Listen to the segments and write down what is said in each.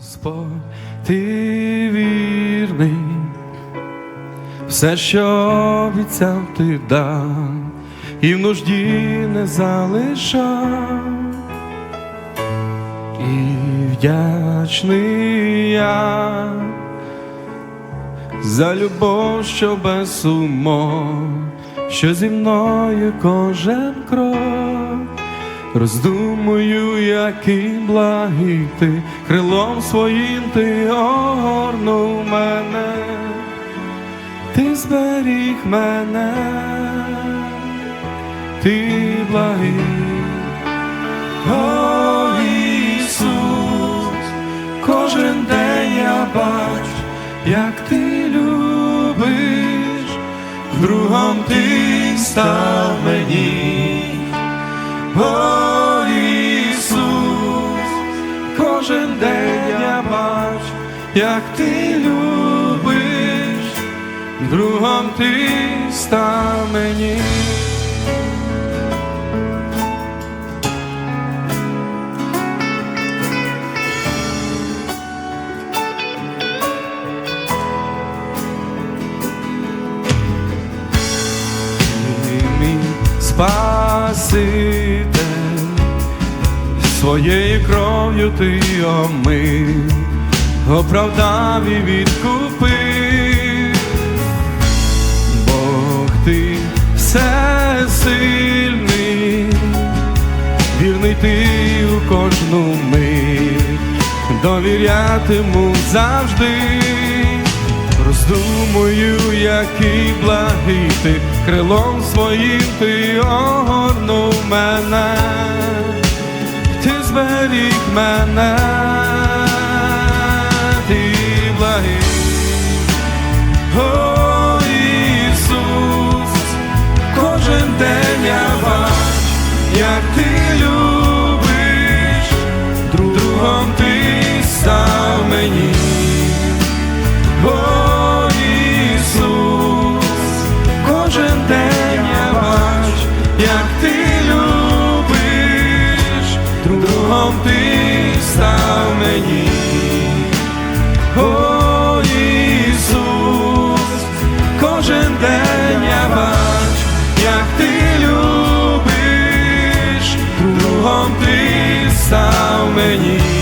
Господь, ти вірний, все, що обіцяв, ти дав, і в нужді не залишав, і вдячний я за любов, що без умов, що зі мною кожен крок. Роздумую, який благий ти, крилом своїм ти огорнув мене, ти зберіг мене, ти благий, о Ісус, кожен день я бачу, як ти любиш, другом ти став мені. Ісус, кожен день я бачу, як ти любиш, другом ти став мені. Ти Спаситель, своєю кров'ю ти омив, оправдав і відкупив, Бог ти всесильний, вірний ти у кожну мить, довірятиму завжди. Роздумую, який благий ти, крилом своїм ти мене, ти благий. О Ісус, кожен день я бачу, як ти любиш, другом ти став мені. О Ісус, кожен день я бачу, як ти любиш, другом ти став мені. О Ісус, кожен день я бачу, як ти любиш, другом ти став мені.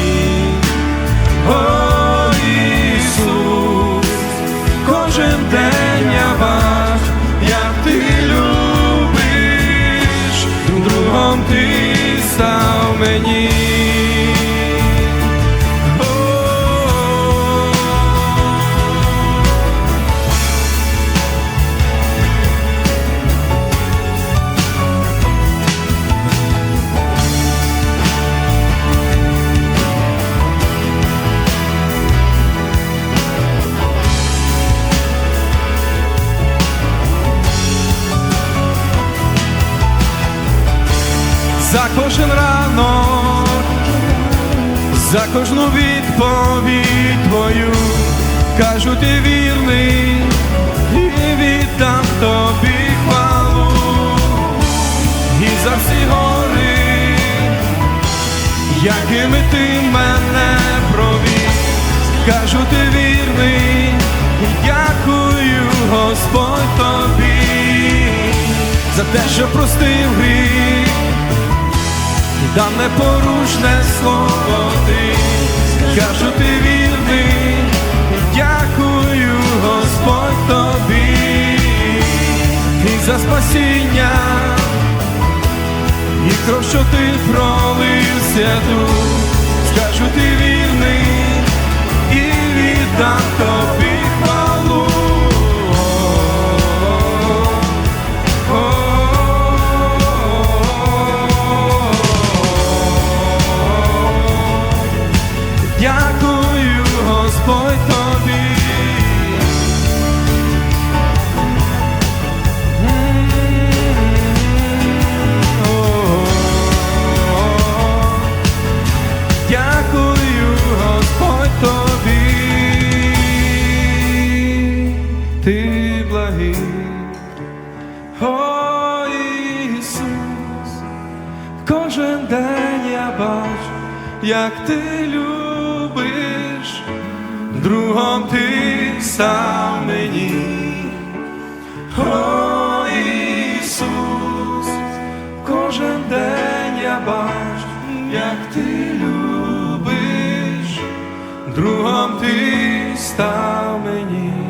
Кожен ранок, за кожну відповідь твою, кажу, ти вірний і віддам тобі хвалу, і за всі гори, якими ти мене провів, кажу, ти вірний, і дякую, Господь тобі, за те, що простив гріх дам непорушне слово ти, кажу ти вірний, дякую, Господь тобі, і за спасіння, і кров, що ти пролив святу, скажу ти вірний, і віддам тобі як ти любиш, другом ти став мені, О Ісус, кожен день я бачу, як ти любиш, другом ти став мені.